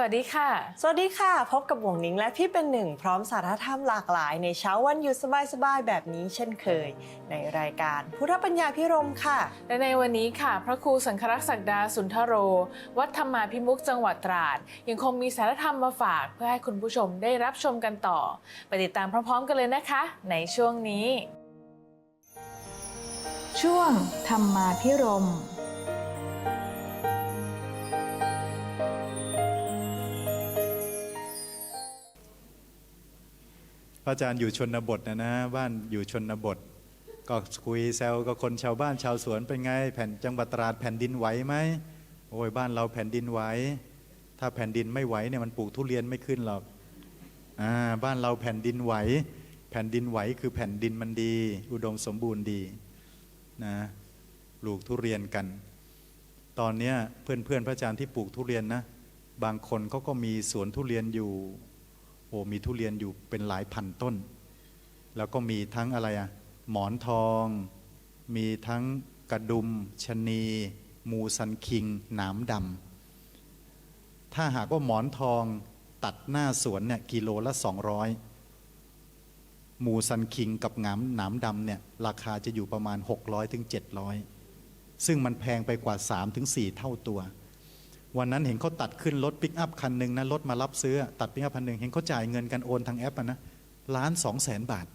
สวัสดีค่ะ สวัสดีค่ะ พบกับหวงนิ้งและพี่เป็นหนึ่ง พร้อมสาระธรรมหลากหลาย ในเช้าวันหยุดสบายๆ แบบนี้เช่นเคย ในรายการพุทธปัญญาพิรมค่ะ และในวันนี้ค่ะ พระครูสังครักษ์ศักดาสุนทโร วัดธรรมาพิมุกจังหวัดตราด ยังคงมีสารธรรมมาฝาก เพื่อให้คุณผู้ชมได้รับชมกันต่อ ไปติดตามพร้อมๆ กันเลยนะคะ ในช่วงนี้ ช่วงธรรมาพิรมพ ระอาจารย์อยู่ชนบทนะนะบ้านอยู่ชนบท ก็คุยแซวกับคนชาวบ้านชาวสวนเป็นไง แผ่นจังหวัดตราดแผ่นดินไหวไหมโอ้ยบ้านเราแผ่นดินไหวถ้าแผ่นดินไม่ไหวเนี่ยมันปลูกทุเรียนไม่ขึ้นหรอกอ่าบ้านเราแผ่นดินไหว แผ่นดินไหวคือแผ่นดินมันดี อุดมสมบูรณ์ดีนะปลูกทุเรียนกัน ตอนเนี้ยเพื่อนเพื่อนพระอาจารย์ที่ปลูกทุเรียนนะบางคนเขาก็มีสวนทุเรียนอยู่ โอ้มีทุเรียนอยู่เป็นหลายพันต้น แล้วก็มีทั้งอะไรอะหมอนทอง มีทั้งกระดุมชนีมูซันคิงหนามดำถ้าหากว่าหมอนทองตัดหน้าสวนเนี่ยกิโลละ 200 มูซันคิงกับหนามหนามดำเนี่ยราคาจะอยู่ประมาณ 600ถึง700ซึ่งมันแพงไปกว่า 3-4ถึง4เท่าตัว วันนั้นเห็นเขาตัดขึ้นรถปิกอัพคันหนึ่งนะรถมารับซื้อ ตัดปิกอัพคันหนึ่งเห็นเขาจ่ายเงินกันโอนทางแอปนะล้านสองแสนบาท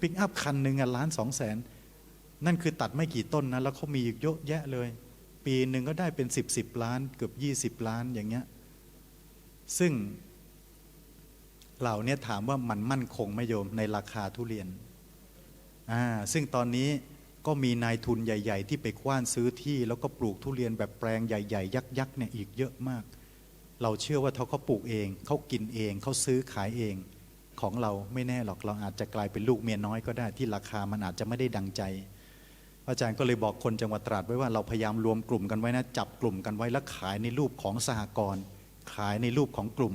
ปิกอัพคันหนึ่งอะล้านสองแสนนั่นคือตัดไม่กี่ต้นนะแล้วเขามีเยอะแยะเลย ปีหนึ่งก็ได้เป็นสิบสิบล้านเกือบยี่สิบล้านอย่างเงี้ยซึ่งเหล่าเนี้ถามว่ามันมั่นคงไหมโยมในราคาทุเรียนอ่าซึ่งตอนนี้ ก็มีนายทุนใหญ่ ๆ ที่ไปกว้านซื้อที่ แล้วก็ปลูกทุเรียนแบบแปลงใหญ่ ๆ ยักษ์ๆเนี่ยอีกเยอะมาก เราเชื่อว่าเขาเขาปลูกเองเขากินเองเขาซื้อขายเองของเราไม่แน่หรอกเราอาจจะกลายเป็นลูกเมียน้อยก็ได้ที่ราคามันอาจจะไม่ได้ดังใจ อาจารย์ก็เลยบอกคนจังหวัดตราดไว้ว่าเราพยายามรวมกลุ่มกันไว้นะจับกลุ่มกันไว้แล้วขายในรูปของสหกรณ์ขายในรูปของกลุ่ม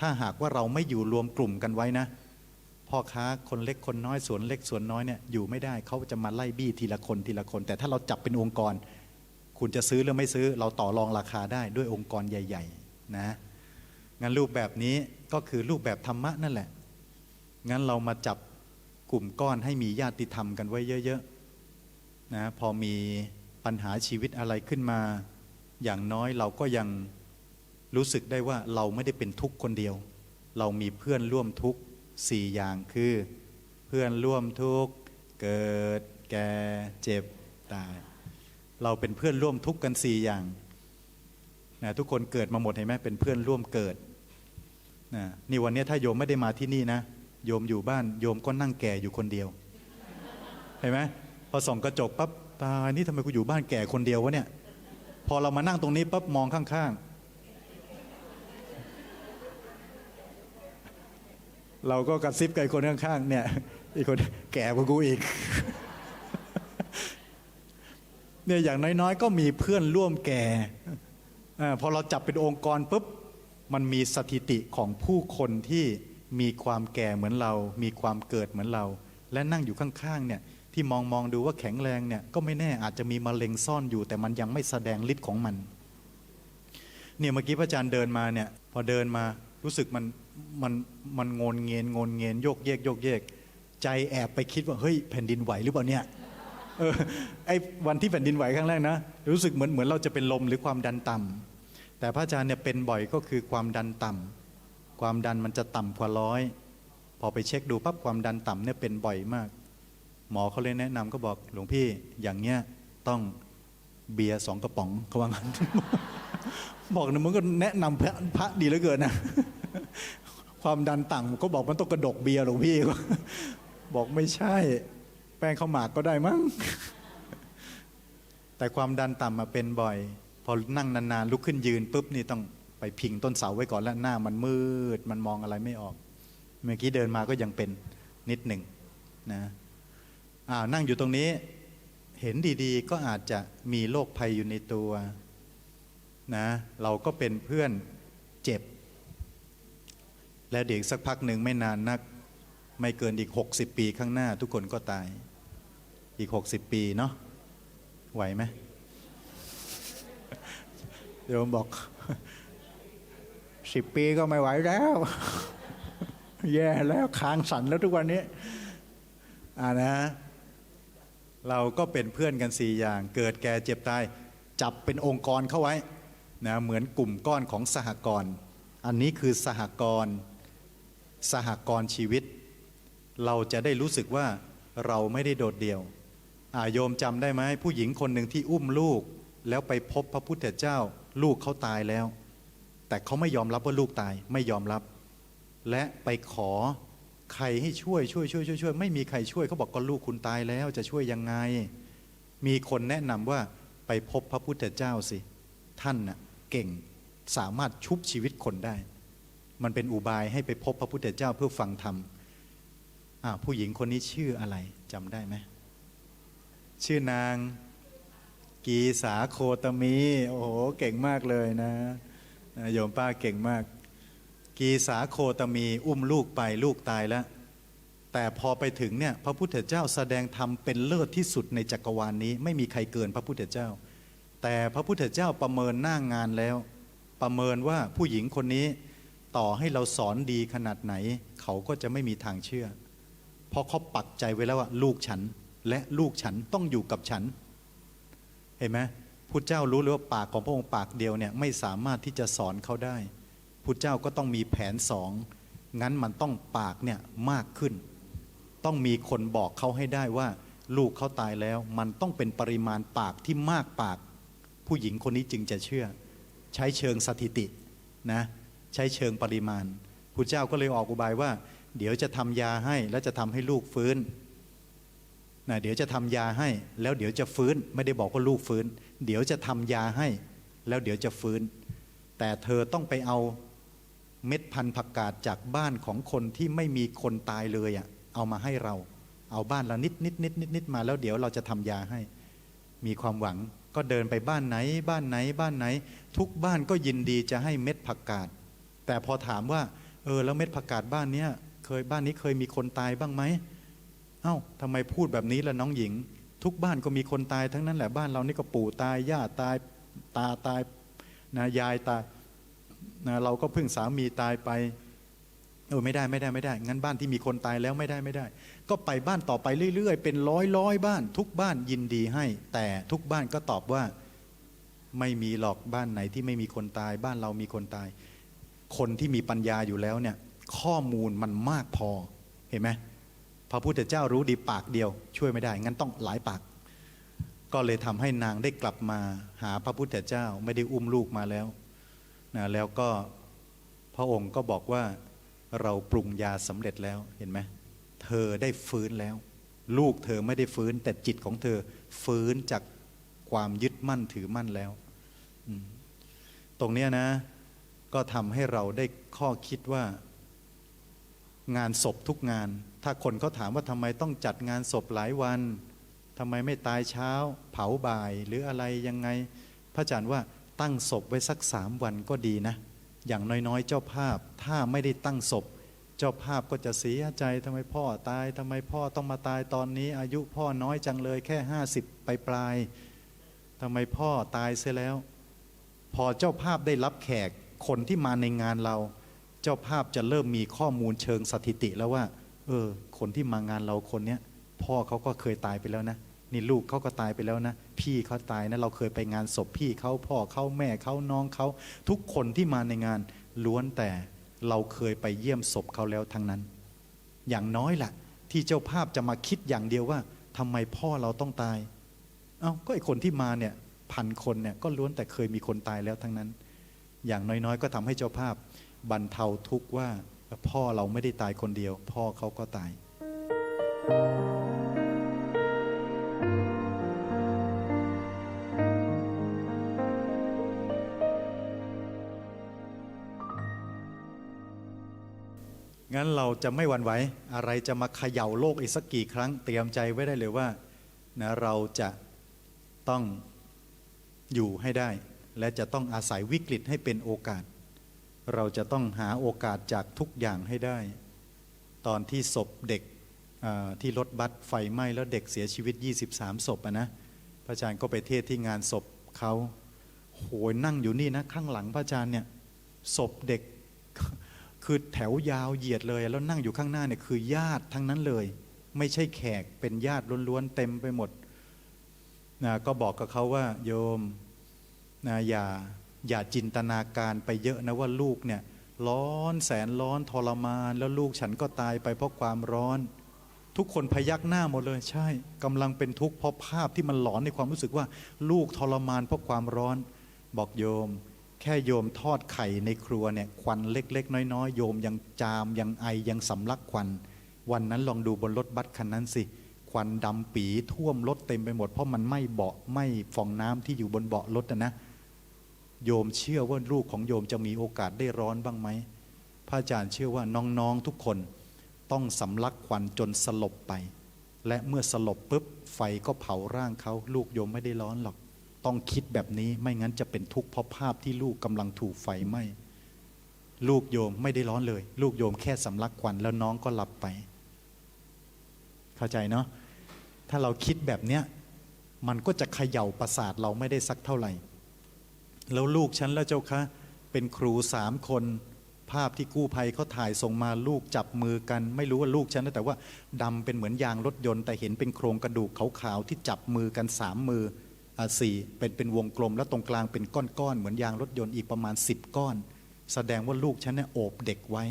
ถ้าหากว่าเราไม่อยู่รวมกลุ่มกันไว้นะ พ่อค้าคนเล็กคนน้อยสวนเล็กสวนน้อยเนี่ยอยู่ไม่ได้เขาจะมาไล่บี้ทีละคนทีละคน แต่ถ้าเราจับเป็นองค์กร คุณจะซื้อหรือไม่ซื้อ เราต่อรองราคาได้ด้วยองค์กรใหญ่ ๆ นะงั้นรูปแบบนี้ก็คือรูปแบบธรรมะนั่นแหละ งั้นเรามาจับกลุ่มก้อนให้มีญาติธรรมกันไว้เยอะๆนะพอมีปัญหาชีวิตอะไรขึ้นมา อย่างน้อยเราก็ยังรู้สึกได้ว่าเราไม่ได้เป็นทุกข์คนเดียว เรามีเพื่อนร่วมทุกข์ สี่อย่างคือ เพื่อนร่วมทุกข์เกิดแก่เจ็บตาย เราเป็นเพื่อนร่วมทุกข์กันสี่อย่างนะทุกคนเกิดมาหมดเห็นไหมเป็นเพื่อนร่วมเกิดนะนี่วันนี้ถ้าโยมไม่ได้มาที่นี่นะ โยมอยู่บ้าน โยมก็นั่งแก่อยู่คนเดียว เห็นไหมพอส่องกระจกปั๊บตายนี่ทำไมกูอยู่บ้านแก่คนเดียววะเนี่ย พอเรามานั่งตรงนี้ปั๊บมองข้างๆ เราก็กระซิบกับไอ้คนข้างๆเนี่ย อีกคนแก่กว่ากูอีก เนี่ยอย่างน้อยๆ ก็มีเพื่อนร่วมแก่อพอเราจับเป็นองค์กรปุ๊บ มันมีสถิติของผู้คนที่มีความแก่เหมือนเรา มีความเกิดเหมือนเรา และนั่งอยู่ข้างๆ เนี่ยที่มองมองดูว่าแข็งแรงเนี่ยก็ไม่แน่อาจจะมีมะเร็งซ่อนอยู่ แต่มันยังไม่แสดงฤทธิ์ของมัน เนี่ยเมื่อกี้พระอาจารย์เดินมาเนี่ย พอเดินมารู้สึกมัน มันมันงนเงียนงนเงียนโยกเยกโยกเยก ใจแอบไปคิดว่าเฮ้ยแผ่นดินไหวหรือเปล่าเนี่ยเออไอ้วันที่แผ่นดินไหวครั้งแรกนะ รู้สึกเหมือนเหมือนเราจะเป็นลมหรือความดันต่ำแต่พระอาจารย์เนี่ยเป็นบ่อยก็คือความดันต่ำความดันมันจะต่ำกว่าร้อยพอไปเช็คดูปั๊บความดันต่ำเนี่ยเป็นบ่อยมาก หมอเขาเลยแนะนำก็บอกหลวงพี่อย่างเงี้ยต้องเบียร์สองกระป๋องเขาว่างั้นบอกนะมันก็แนะนำพระพระดีเหลือเกินนะ ความดันต่ำก็บอกมันต้องกระดกเบียร์หลวงพี่บอกไม่ใช่ แป้งข้าวหมากก็ได้มั้งแต่ความดันต่ำมาเป็นบ่อย พอนั่งนานๆลุกขึ้นยืนปุ๊บนี่ต้องไปพิงต้นเสาไว้ก่อนแล้วหน้ามันมืดมันมองอะไรไม่ออก เมื่อกี้เดินมาก็ยังเป็นนิดหนึ่งนะอ่านั่งอยู่ตรงนี้ เห็นดีๆ ก็อาจจะมีโรคภัยอยู่ในตัวนะ เราก็เป็นเพื่อนเจ็บ และเดี๋ยวสักพักหนึ่งไม่นานนัก ไม่เกินอีก 60 ปีข้างหน้า ทุกคนก็ตาย อีก 60 ปีเนาะไหวไหมโยมบอกสิบปีก็ไม่ไหวแล้ว แย่แล้วค้างสันแล้วทุกวันนี้อ่านะ เราก็เป็นเพื่อนกันสี่อย่าง เกิดแก่เจ็บตาย จับเป็นองค์กรเข้าไว้นะเหมือนกลุ่มก้อนของสหกรณ์อันนี้คือสหกรณ์ สหกรณ์ชีวิต เราจะได้รู้สึกว่าเราไม่ได้โดดเดี่ยวอาโยมจำได้ไหมผู้หญิงคนหนึ่งที่อุ้มลูก แล้วไปพบพระพุทธเจ้า ลูกเขาตายแล้ว แต่เขาไม่ยอมรับว่าลูกตายไม่ยอมรับ และไปขอใครให้ช่วยช่วยช่วยช่วยช่วยไม่มีใครช่วยเขาบอกก็ลูกคุณตายแล้วจะช่วยยังไง มีคนแนะนำว่าไปพบพระพุทธเจ้าสิ ท่านน่ะเก่งสามารถชุบชีวิตคนได้ มันเป็นอุบายให้ไปพบพระพุทธเจ้าเพื่อฟังธรรมผู้หญิงคนนี้ชื่ออะไรจำได้ไหม ชื่อนาง กีสาโคตมี โอ้โห เก่งมากเลยนะนะโยมป้าเก่งมาก กีสาโคตมี อุ้มลูกไปลูกตายแล้ว แต่พอไปถึงเนี่ยพระพุทธเจ้าแสดงธรรมเป็นเลิศที่สุดในจักรวาลนนี้ ไม่มีใครเกินพระพุทธเจ้า แต่พระพุทธเจ้าประเมินหน้างงานแล้ว ประเมินว่าผู้หญิงคนนี้ ต่อให้เราสอนดีขนาดไหน เขาก็จะไม่มีทางเชื่อ เพราะเขาปักใจไว้แล้วว่าลูกฉันและลูกฉันต้องอยู่กับฉัน เห็นไหมพุทธเจ้ารู้เลยว่าปากของพระองค์ปากเดียวเนี่ยไม่สามารถที่จะสอนเขาได้พุทธเจ้าก็ต้องมีแผนสองงั้นมันต้องปากเนี่ยมากขึ้น ต้องมีคนบอกเขาให้ได้ว่า ลูกเขาตายแล้ว มันต้องเป็นปริมาณปากที่มากปาก ผู้หญิงคนนี้จึงจะเชื่อ ใช้เชิงสถิตินะ ใช้เชิงปริมาณพุทธเจ้าก็เลยออกอุบายว่า เดี๋ยวจะทำยาให้แล้วจะทำให้ลูกฟื้นนะเดี๋ยวจะทำยาให้ แล้วเดี๋ยวจะฟื้น ไม่ได้บอกว่าลูกฟื้น เดี๋ยวจะทำยาให้ แล้วเดี๋ยวจะฟื้น แต่เธอต้องไปเอาเม็ดพันธุ์ผักกาดจากบ้านของคนที่ไม่มีคนตายเลยอะ่ะเอามาให้เรา เอาบ้านเรานิดนิดนิดนิดนิดมาแล้วเดี๋ยวเราจะทำยาให้ มีความหวังก็เดินไปบ้านไหน บ้านไหนบ้านไหน ทุกบ้านก็ยินดีจะให้เม็ดผักกาด แต่พอถามว่าเออแล้วเม็ดผักกาดบ้านเนี้ยเคยบ้านนี้เคยมีคนตายบ้างไหมเอ้าทำไมพูดแบบนี้ล่ะน้องหญิง ทุกบ้านก็มีคนตายทั้งนั้นแหละบ้านเรานี่ก็ปู่ตายย่าตายตาตายนะยายตายนะเราก็เพิ่งสามีตายไปเออไม่ได้ไม่ได้ไม่ได้ งั้นบ้านที่มีคนตายแล้วไม่ได้ไม่ได้ ก็ไปบ้านต่อไปเรื่อยๆ เป็นร้อยร้อยบ้าน ทุกบ้านยินดีให้ แต่ทุกบ้านก็ตอบว่า ไม่มีหรอกบ้านไหนที่ไม่มีคนตาย บ้านเรามีคนตาย คนที่มีปัญญาอยู่แล้วเนี่ยข้อมูลมันมากพอเห็นไหมพระพุทธเจ้ารู้ดีปากเดียว ช่วยไม่ได้งั้นต้องหลายปาก ก็เลยทำให้นางได้กลับมาหาพระพุทธเจ้าไม่ได้อุ้มลูกมาแล้วนะแล้วก็พระองค์ก็บอกว่าเราปรุงยาสำเร็จแล้วเห็นไหมเธอได้ฟื้นแล้ว ลูกเธอไม่ได้ฟื้น แต่จิตของเธอฟื้นจากความยึดมั่นถือมั่นแล้ว ตรงเนี้ยนะ ก็ทำให้เราได้ข้อคิดว่า งานศพทุกงาน ถ้าคนเขาถามว่าทำไมต้องจัดงานศพหลายวันทำไมไม่ตายเช้า เผาบ่ายหรืออะไรยังไง พระอาจารย์ว่าตั้งศพไว้สักสามวันก็ดีนะ อย่างน้อยๆ เจ้าภาพถ้าไม่ได้ตั้งศพ เจ้าภาพก็จะเสียใจทำไมพ่อตายทำไมพ่อต้องมาตายตอนนี้ อายุพ่อน้อยจังเลยแค่ห้าสิบไปปลายๆทำไมพ่อตายเสียแล้ว พอเจ้าภาพได้รับแขก คนที่มาในงานเรา เจ้าภาพจะเริ่มมีข้อมูลเชิงสถิติแล้วว่า เออ คนที่มางานเราคนเนี้ยพ่อเขาก็เคยตายไปแล้วนะนี่ลูกเขาก็ตายไปแล้วนะ พี่เขาตายนะเราเคยไปงานศพพี่เขาพ่อเขาแม่เขาน้องเขาทุกคนที่มาในงานล้วนแต่เราเคยไปเยี่ยมศพเขาแล้วทั้งนั้น อย่างน้อยแหละที่เจ้าภาพจะมาคิดอย่างเดียวว่าทำไมพ่อเราต้องตายเอ้าก็ไอคนที่มาเนี่ยพันคนเนี่ยก็ล้วนแต่เคยมีคนตายแล้วทั้งนั้น อย่างน้อยๆ ก็ทำให้เจ้าภาพบรรเทาทุกข์ว่าพ่อเราไม่ได้ตายคนเดียว พ่อเขาก็ตาย งั้นเราจะไม่หวั่นไหว อะไรจะมาเขย่าโลกอีกสักกี่ครั้งเตรียมใจไว้ได้เลยว่านะเราจะต้องอยู่ให้ได้ และจะต้องอาศัยวิกฤตให้เป็นโอกาส เราจะต้องหาโอกาสจากทุกอย่างให้ได้ ตอนที่ศพเด็กที่รถบัสไฟไหม้แล้วเด็กเสียชีวิต 23 ศพนะพระอาจารย์ก็ไปเทศที่งานศพเขาโหยนั่งอยู่นี่นะข้างหลังพระอาจารย์เนี่ยศพเด็กคือแถวยาวเหยียดเลย แล้วนั่งอยู่ข้างหน้าเนี่ยคือญาติทั้งนั้นเลย ไม่ใช่แขกเป็นญาติล้วนๆเต็มไปหมดนะก็บอกกับเขาว่าโยม นะอย่าอย่าจินตนาการไปเยอะนะว่าลูกเนี่ยร้อนแสนร้อนทรมาน แล้วลูกฉันก็ตายไปเพราะความร้อน ทุกคนพยักหน้าหมดเลยใช่กำลังเป็นทุกข์เพราะภาพที่มันหลอนในความรู้สึกว่า ลูกทรมานเพราะความร้อน บอกโยม แค่โยมทอดไข่ในครัวเนี่ยควันเล็ก ๆ น้อยๆโยมยังจามยังไอยังสำลักควัน วันนั้นลองดูบนรถบัสคันนั้นสิควันดำปีท่วมรถเต็มไปหมดเพราะมันไหม่เบาะไหม่ฟองน้ำที่อยู่บนเบาะรถนะนะ โยมเชื่อว่าลูกของโยมจะมีโอกาสได้ร้อนบ้างไหมพระอาจารย์เชื่อว่าน้องๆทุกคนต้องสำลักควันจนสลบไป และเมื่อสลบปุ๊บไฟก็เผาร่างเขาลูกโยมไม่ได้ร้อนหรอก ต้องคิดแบบนี้ไม่งั้นจะเป็นทุกข์เพราะภาพที่ลูกกำลังถูกไฟไหม้ลูกโยมไม่ได้ร้อนเลย ลูกโยมแค่สำลักควันแล้วน้องก็หลับไป เข้าใจเนาะถ้าเราคิดแบบเนี้ยมันก็จะเขย่าประสาทเราไม่ได้สักเท่าไหร่ แล้วลูกฉันแล้วเจ้าคะ เป็นครูสามคน ภาพที่กู้ภัยเขาถ่ายส่งมาลูกจับมือกัน ไม่รู้ว่าลูกฉันนะแต่ว่าดำเป็นเหมือนยางรถยนต์ แต่เห็นเป็นโครงกระดูกขาวๆที่จับมือกันสามมืออ่าสี่เป็นเป็นวงกลม แล้วตรงกลางเป็นก้อนๆเหมือนยางรถยนต์อีกประมาณสิบก้อน แสดงว่าลูกฉันเนี่ยโอบเด็กไว้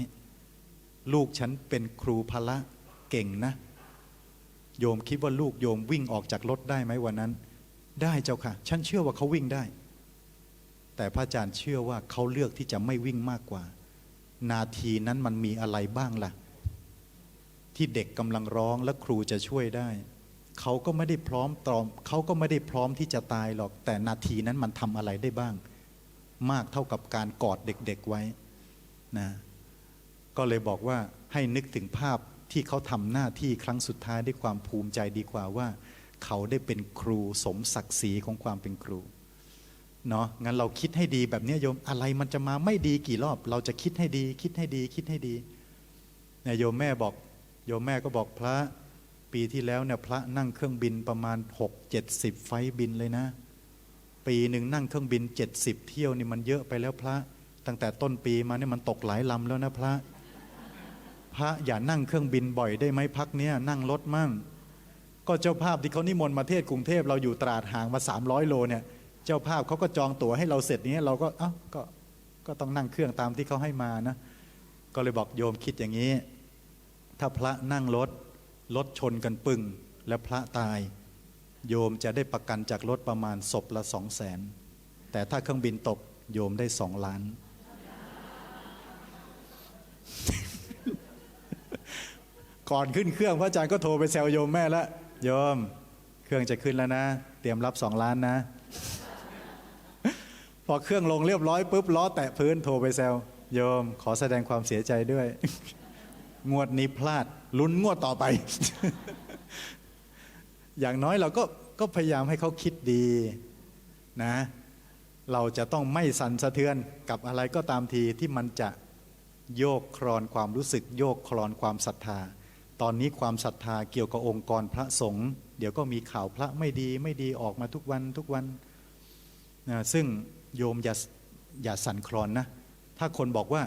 ลูกฉันเป็นครูพละเก่งนะ โยมคิดว่าลูกโยมวิ่งออกจากรถได้ไหมวันนั้น ได้เจ้าค่ะ ฉันเชื่อว่าเขาวิ่งได้ แต่พระอาจารย์เชื่อว่าเขาเลือกที่จะไม่วิ่งมากกว่า นาทีนั้นมันมีอะไรบ้างล่ะ ที่เด็กกำลังร้องและครูจะช่วยได้ เขาก็ไม่ได้พร้อมตรอมเขาก็ไม่ได้พร้อมที่จะตายหรอก แต่นาทีนั้นมันทำอะไรได้บ้าง มากเท่ากับการกอดเด็กๆไว้นะก็เลยบอกว่าให้นึกถึงภาพที่เขาทำหน้าที่ครั้งสุดท้ายด้วยความภูมิใจดีกว่าว่า เขาได้เป็นครูสมศักดิ์ศรีของความเป็นครู เนาะงั้นเราคิดให้ดีแบบนี้โยมอะไรมันจะมาไม่ดีกี่รอบ เราจะคิดให้ดี คิดให้ดี คิดให้ดีเนี่ยโยมแม่บอก โยมแม่ก็บอกพระปีที่แล้วเนี่ยพระนั่งเครื่องบินประมาณ 6 70 ไฟบินเลยนะ ปีหนึ่งนั่งเครื่องบิน 70 เที่ยวนี่มันเยอะไปแล้วพระ ตั้งแต่ต้นปีมาเนี่ยมันตกหลายลำแล้วนะพระ พระอย่านั่งเครื่องบินบ่อยได้ไหมพักเนี้ยนั่งรถมั่ง ก็เจ้าภาพที่เขานิมนต์มาเทศกรุงเทพเราอยู่ตราดห่างมา 300 โลเนี่ย เจ้าภาพเขาก็จองตั๋วให้เราเสร็จนี้เราก็เอ้าก็ก็ต้องนั่งเครื่องตามที่เขาให้มานะ ก็เลยบอกโยมคิดอย่างนี้ ถ้าพระนั่งรถรถชนกันปึ้งแล้วพระตาย โยมจะได้ประกันจากรถประมาณศพละสองแสนแต่ถ้าเครื่องบินตกโยมได้สองล้าน ก่อนขึ้นเครื่องพระอาจารย์ก็โทรไปแซวโยมแม่แล้วโยม เครื่องจะขึ้นแล้วนะ เตรียมรับสองล้านนะ พอเครื่องลงเรียบร้อยปุ๊บล้อแตะพื้นโทรไปแซวโยมขอแสดงความเสียใจด้วย งวดนี้พลาดลุ้นงวดต่อไป อย่างน้อยเราก็ก็พยายามให้เขาคิดดีนะ เราจะต้องไม่สั่นสะเทือนกับอะไรก็ตามทีที่มันจะโยกครอนความรู้สึก โยกครอนความศรัทธา ตอนนี้ความศรัทธาเกี่ยวกับองค์กรพระสงฆ์เดี๋ยวก็มีข่าวพระไม่ดีไม่ดีออกมาทุกวันทุกวันนะซึ่ง โยมอย่าอย่าสั่นคลอนนะ ถ้าคนบอกว่า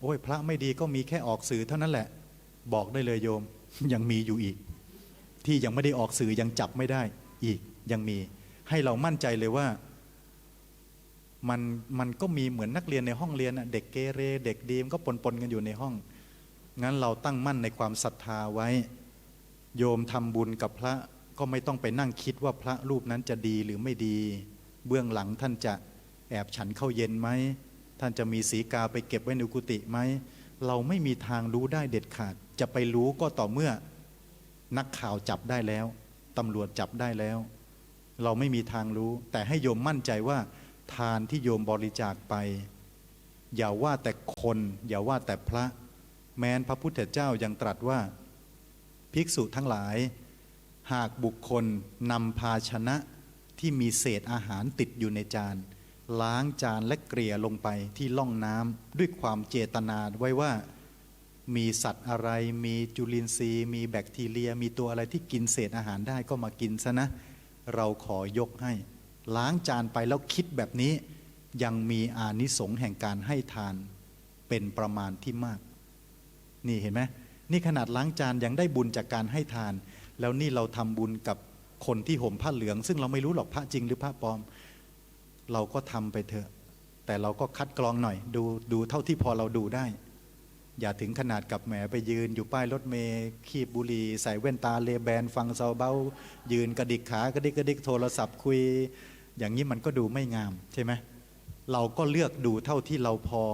โอ้ยพระไม่ดีก็มีแค่ออกสื่อเท่านั้นแหละ บอกได้เลยโยมยังมีอยู่อีก ที่ยังไม่ได้ออกสื่อยังจับไม่ได้อีกยังมี ให้เรามั่นใจเลยว่ามันมันก็มีเหมือนนักเรียนในห้องเรียนเด็กเกเรเด็กดีมก็ปนปนกันอยู่ในห้อง งั้นเราตั้งมั่นในความศรัทธาไว้ โยมทำบุญกับพระก็ไม่ต้องไปนั่งคิดว่าพระรูปนั้นจะดีหรือไม่ดี เบื้องหลังท่านจะ แอบฉันเข้าเย็นไหม ท่านจะมีสีกาไปเก็บไว้ในกุฏิไหม เราไม่มีทางรู้ได้เด็ดขาด จะไปรู้ก็ต่อเมื่อ นักข่าวจับได้แล้วตำรวจจับได้แล้ว เราไม่มีทางรู้ แต่ให้โยมมั่นใจว่า ทานที่โยมบริจาคไป อย่าว่าแต่คน อย่าว่าแต่พระ แม้นพระพุทธเจ้ายังตรัสว่า ภิกษุทั้งหลาย หากบุคคลนำภาชนะที่มีเศษอาหารติดอยู่ในจาน ล้างจานและเกลี่ยลงไปที่ล่องน้ำด้วยความเจตนาไว้ว่ามีสัตว์อะไร มีจุลินทรีย์ มีแบคทีเรีย มีตัวอะไรที่กินเศษอาหารได้ก็มากินซะนะ เราขอยกให้ ล้างจานไปแล้วคิดแบบนี้ ยังมีอานิสงส์แห่งการให้ทานเป็นประมาณที่มาก นี่เห็นไหมนี่ขนาดล้างจานยังได้บุญจากการให้ทาน แล้วนี่เราทำบุญกับคนที่ห่มผ้าเหลือง ซึ่งเราไม่รู้หรอกพระจริงหรือพระปลอม เราก็ทำไปเถอะ แต่เราก็คัดกรองหน่อย ดูดูเท่าที่พอเราดูได้ อย่าถึงขนาดกับแหมไปยืน อยู่ป้ายรถเมย์ขีบบุหรี่ใส่แว่นตาเลแบน ฟังซาเบายืนกระดิกขากระดิกกระดิกโทรศัพท์คุย อย่างนี้มันก็ดูไม่งามใช่ไหมเราก็เลือกดูเท่าที่เราพอ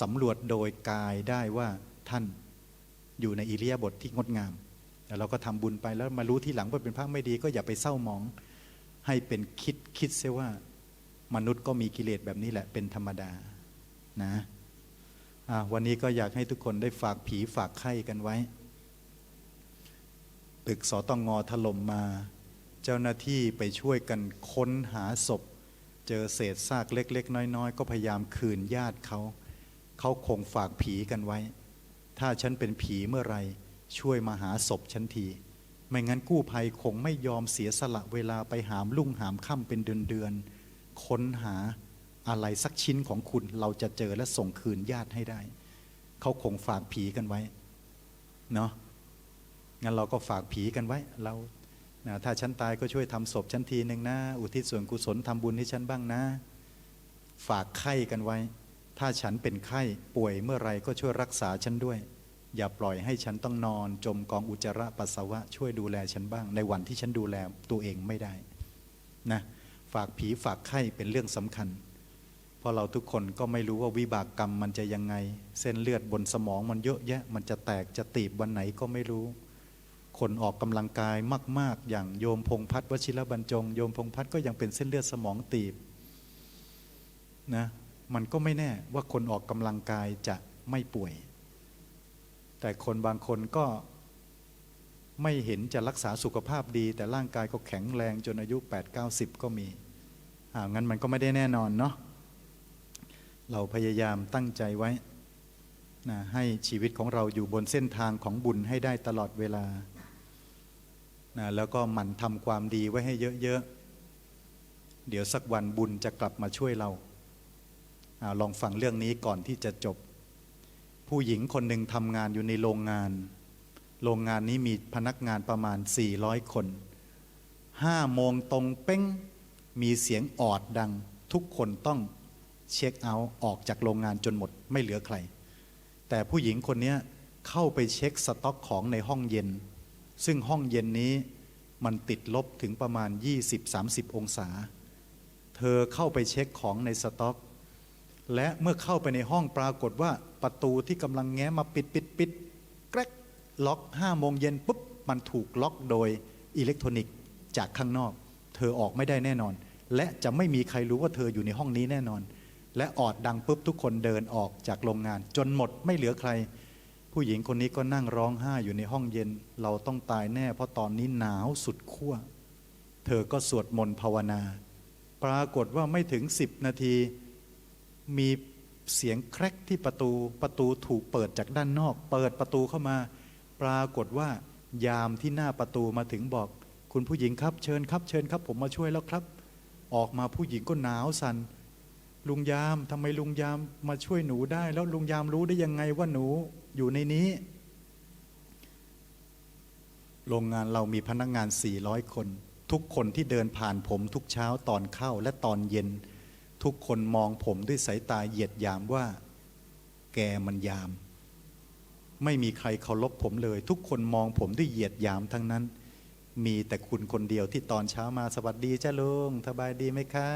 สำรวจโดยกายได้ว่าท่านอยู่ในอิริยาบถทที่งดงามแล้วเราก็ทำบุญไปแล้วมารู้ที่หลังว่าเป็นพระไม่ดีก็อย่าไปเศร้าหมอง ให้เป็นคิดคิดเสียว่า มนุษย์ก็มีกิเลสแบบนี้แหละเป็นธรรมดานะวันนี้ก็อยากให้ทุกคนได้ฝากผีฝากไข้กันไว้ ตึกสตองอถล่มมา เจ้าหน้าที่ไปช่วยกันค้นหาศพ เจอเศษซากเล็ก ๆ น้อย ๆ ก็พยายามคืนญาติเขาเขาคงฝากผีกันไว้ ถ้าฉันเป็นผีเมื่อไรช่วยมาหาศพฉันที ไม่งั้นกู้ภัยคงไม่ยอมเสียสละเวลาไปหามลุ่งหามค่ำเป็นเดือนๆ ค้นหาอะไรสักชิ้นของคุณ เราจะเจอและส่งคืนญาติให้ได้ เขาคงฝากผีกันไว้เนาะงั้นเราก็ฝากผีกันไว้ เรานะถ้าฉันตายก็ช่วยทำศพฉันทีหนึ่งนะ อุทิศส่วนกุศลทำบุญให้ฉันบ้างนะ ฝากไข้กันไว้ ถ้าฉันเป็นไข้ป่วยเมื่อไรก็ช่วยรักษาฉันด้วย อย่าปล่อยให้ฉันต้องนอน จมกองอุจจาระปัสสาวะ ช่วยดูแลฉันบ้าง ในวันที่ฉันดูแลตัวเองไม่ได้นะากผีฝากไข้เป็นเรื่องสำคัญ เพราะเราทุกคนก็ไม่รู้ว่าวิบากกรรมมันจะยังไง เส้นเลือดบนสมองมันเยอะแยะ มันจะแตกจะตีบวันไหนก็ไม่รู้ คนออกกำลังกายมาก ๆ อย่างโยมพงพัฒน์วชิรบรรจง โยมพงพัฒน์ก็ยังเป็นเส้นเลือดสมองตีบนะมันก็ไม่แน่ว่าคนออกกำลังกายจะไม่ป่วย แต่คนบางคนก็ไม่เห็นจะรักษาสุขภาพดี แต่ร่างกายก็แข็งแรงจนอายุ 8-90 ก็มี อางั้นมันก็ไม่ได้แน่นอนเนาะเราพยายามตั้งใจไว้นะให้ชีวิตของเราอยู่บนเส้นทางของบุญให้ได้ตลอดเวลานะแล้วก็หมั่นทำความดีไว้ให้เยอะๆ เดี๋ยวสักวันบุญจะกลับมาช่วยเราอาลองฟังเรื่องนี้ก่อนที่จะจบ ผู้หญิงคนหนึ่งทำงานอยู่ในโรงงาน โรงงานนี้มีพนักงานประมาณ 400 คนห้าโมงตรงเป้ง มีเสียงออดดังทุกคนต้องเช็คเอาท์ออกจากโรงงานจนหมดไม่เหลือใคร แต่ผู้หญิงคนนี้เข้าไปเช็คสต็อกของในห้องเย็น ซึ่งห้องเย็นนี้มันติดลบถึงประมาณ 20-30 องศา เธอเข้าไปเช็คของในสต็อก และเมื่อเข้าไปในห้องปรากฏว่าประตูที่กำลังแง้มาปิดปิดปิดแกรกล็อกห้าโมงเย็นปุ๊บ มันถูกล็อกโดยอิเล็กทรอนิกส์จากข้างนอก เธอออกไม่ได้แน่นอน และจะไม่มีใครรู้ว่าเธออยู่ในห้องนี้แน่นอน และออดดังปุ๊บทุกคนเดินออกจากโรงงาน จนหมดไม่เหลือใคร ผู้หญิงคนนี้ก็นั่งร้องไห้อยู่ในห้องเย็น เราต้องตายแน่ เพราะตอนนี้หนาวสุดขั้วเธอก็สวดมนต์ภาวนา ปรากฏว่าไม่ถึงสิบนาที มีเสียงแครกที่ประตูประตูถูกเปิดจากด้านนอก เปิดประตูเข้ามา ปรากฏว่ายามที่หน้าประตูมาถึงบอก คุณผู้หญิงครับเชิญครับเชิญครับ ผมมาช่วยแล้วครับ ออกมาผู้หญิงก็หนาวสัน่นลุงยามทำไมลุงยามมาช่วยหนูได้ แล้วลุงยามรู้ได้ยังไงว่าหนูอยู่ในนี้ โรงงานเรามีพนักงาน 400 คน ทุกคนที่เดินผ่านผมทุกเช้าตอนเข้าและตอนเย็น ทุกคนมองผมด้วยสายตาเหยียดยามว่า แกมันยาม ไม่มีใครเคารพผมเลย ทุกคนมองผมด้วยเหยียดยามทั้งนั้น มีแต่คุณคนเดียวที่ตอนเช้ามาสวัสดีจ้าลุงสบายดีไหมคะ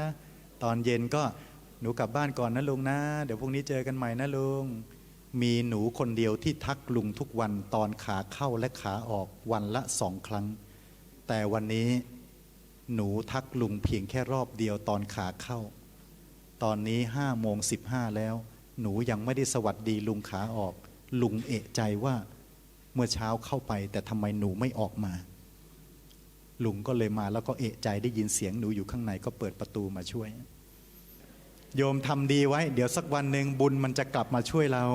ตอนเย็นก็หนูกลับบ้านก่อนนะลุงนะ เดี๋ยวพรุ่งนี้เจอกันใหม่นะลุงมีหนูคนเดียวที่ทักลุงทุกวันตอนขาเข้าและขาออกวันละสองครั้ง แต่วันนี้หนูทักลุงเพียงแค่รอบเดียวตอนขาเข้า ตอนนี้ห้าโมงสิบห้าแล้ว หนูยังไม่ได้สวัสดีลุงขาออก ลุงเอะใจว่า เมื่อเช้าเข้าไปแต่ทำไมหนูไม่ออกมา ลุงก็เลยมาแล้วก็เอะใจได้ยินเสียงหนูอยู่ข้างในก็เปิดประตูมาช่วย โยมทำดีไว้ เดี๋ยวสักวันหนึ่งบุญมันจะกลับมาช่วยเรา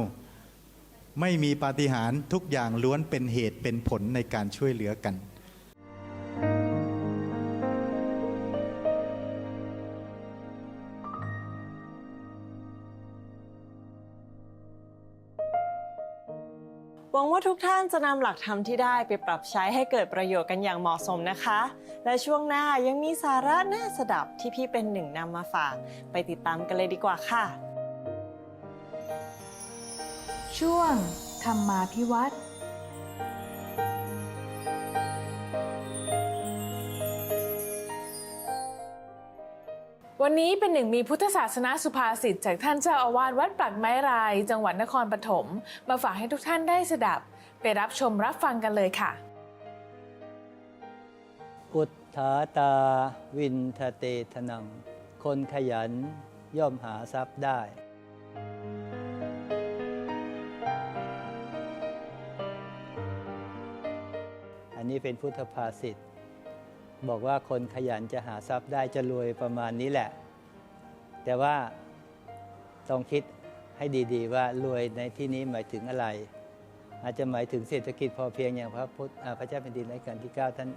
ไม่มีปาฏิหาริย์ทุกอย่างล้วนเป็นเหตุเป็นผลในการช่วยเหลือกัน จะนำหลักธรรมที่ได้ไปปรับใช้ให้เกิดประโยชน์กันอย่างเหมาะสมนะคะ และช่วงหน้ายังมีสาระน่าสดับที่พี่เป็นหนึ่งนำมาฝาก ไปติดตามกันเลยดีกว่าค่ะ ช่วง ธรรมาพิวัตรวันนี้เป็นหนึ่งมีพุทธศาสนาสุภาษิตจากท่านเจ้าอาวาสวัดปลักไม้ราย จังหวัดนครปฐมมาฝากให้ทุกท่านได้สดับ รับชมรับฟังกันเลยค่ะ อุทธาตาวินทเตทนัง คนขยันย่อมหาทรัพย์ได้ อันนี้เป็นพุทธภาษิตบอกว่าคนขยันจะหาทรัพย์ได้จะรวยประมาณนี้แหละ แต่ว่าต้องคิดให้ดีๆว่ารวยในที่นี้หมายถึงอะไร อาจจะหมายถึงเศรษฐกิจพอเพียงอย่างพระพุทธพระเจ้าแผ่นดินรัชกาลที่ 9 ท่าน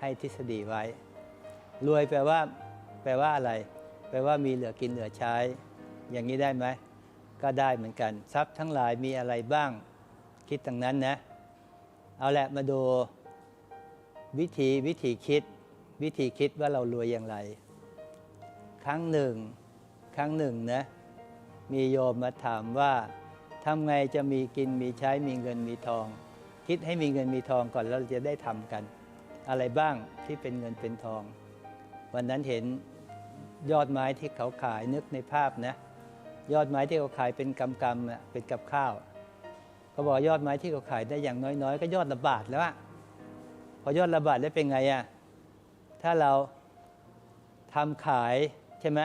ให้ทฤษฎีไว้ รวยแปลว่า แปลว่าอะไร แปลว่ามีเหลือกินเหลือใช้ อย่างนี้ได้ไหมก็ได้เหมือนกัน ทรัพย์ทั้งหลายมีอะไรบ้างคิดตรงนั้นนะ เอาแหละมาดูวิธีวิธีคิด วิธีคิดว่าเรารวยอย่างไร ครั้งหนึ่ง ครั้งหนึ่งนะมีโยมมาถามว่า ทำไงจะมีกินมีใช้มีเงินมีทอง คิดให้มีเงินมีทองก่อนแล้วเราจะได้ทำกัน อะไรบ้างที่เป็นเงินเป็นทอง วันนั้นเห็นยอดไม้ที่เขาขายนึกในภาพนะ ยอดไม้ที่เขาขายเป็นกำกำๆเป็นกับข้าวเขาบอกยอดไม้ที่เขาขายได้อย่างน้อยๆ ก็ยอดละบาทแล้วอะพอยอดละบาทแล้วเป็นไงอะถ้าเราทำขายใช่ไหม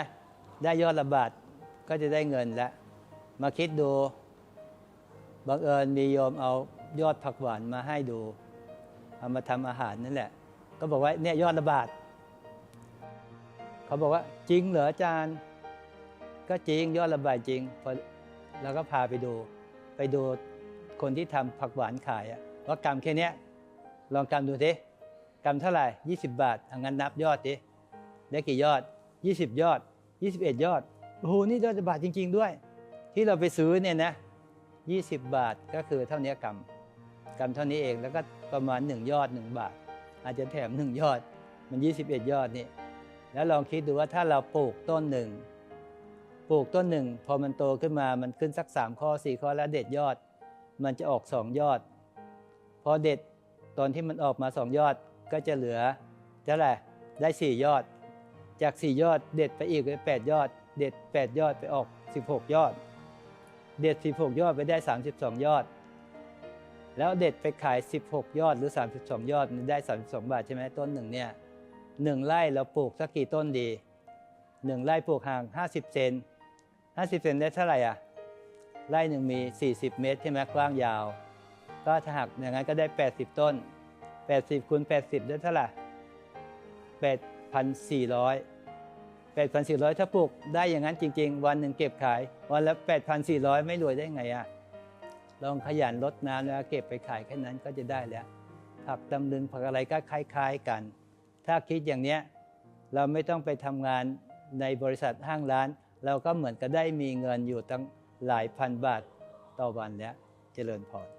ได้ยอดละบาทก็จะได้เงินแล้วมาคิดดู บังเอิญมีโยมเอายอดผักหวานมาให้ดู เอามาทำอาหารนั่นแหละ ก็บอกว่าเนี่ยยอดละบาทเขาบอกว่าจริงเหรออาจารย์ ก็จริงยอดละบาทจริงพอเราก็พาไปดู ไปดูคนที่ทำผักหวานขายอะว่ากำแค่เนี้ยลองกำดูสิกำเท่าไหร่ 20 บาทเอางั้นนับยอดดิได้กี่ยอด 20 ยอด 21 ยอดโอ้โหนี่ยอดละบาทจริง ๆ ด้วย ที่เราไปซื้อเนี่ยนะ 20 บาทก็คือเท่านี้กำกำเท่านี้เองแล้วก็ประมาณ 1 ยอด 1 บาท อาจจะแถม 1 ยอดมัน 21 ยอดนี่แล้วลองคิดดูว่าถ้าเราปลูกต้นหนึ่งปลูกต้นหนึ่งพอมันโตขึ้นมามันขึ้นสัก 3 ข้อ 4 ข้อแล้วเด็ดยอด มันจะออก 2 ยอด พอเด็ดตอนที่มันออกมา 2 ยอดก็จะเหลือเท่าไหร่ได้ 4 ยอด จาก 4 ยอดเด็ดไปอีกเป็น8ยอด เด็ด 8 ยอดไปออก 16 ยอด เด็ด 16 ยอดไปได้ 32 ยอด แล้วเด็ดไปขาย 16 ยอดหรือ 32 ยอดได้ 32 บาทใช่ไหมต้นหนึ่งเนี่ยหนึ่งไร่เราปลูกสักกี่ต้นดีหนึ่งไร่ปลูกห่าง 50 เซน50 เซนได้เท่าไหร่อะไร่หนึ่งมี 40 เมตรใช่ไหมกว้างยาว ก็ถ้าหากอย่างนั้นก็ได้ 80 ต้น 80คูณ80 ได้เท่าไหร่8,400 8,400 ถ้าปลูกได้อย่างนั้นจริง ๆ วันหนึ่งเก็บขาย วันละ 8,400 ไม่รวยได้ไงอะลองขยันลดน้ำแล้วเก็บไปขายแค่นั้นก็จะได้แล้ว ผักตำลึงผักอะไรก็คล้าย ๆกัน ถ้าคิดอย่างเนี้ยเราไม่ต้องไปทำงานในบริษัทห้างร้าน เราก็เหมือนกับได้มีเงินอยู่ตั้งหลายพันบาทต่อวันแล้วเจริญพร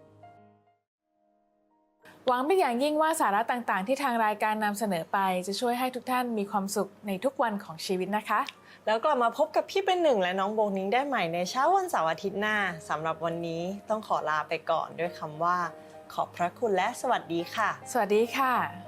หวังเป็นอย่างยิ่งว่าสาระต่างๆ ที่ทางรายการนำเสนอไปจะช่วยให้ทุกท่านมีความสุขในทุกวันของชีวิตนะคะ แล้วกลับมาพบกับพี่เป็นหนึ่งและน้องโบนิ้งได้ใหม่ในเช้าวันเสาร์อาทิตย์หน้าสำหรับวันนี้ต้องขอลาไปก่อนด้วยคำว่า ขอบพระคุณและสวัสดีค่ะ สวัสดีค่ะ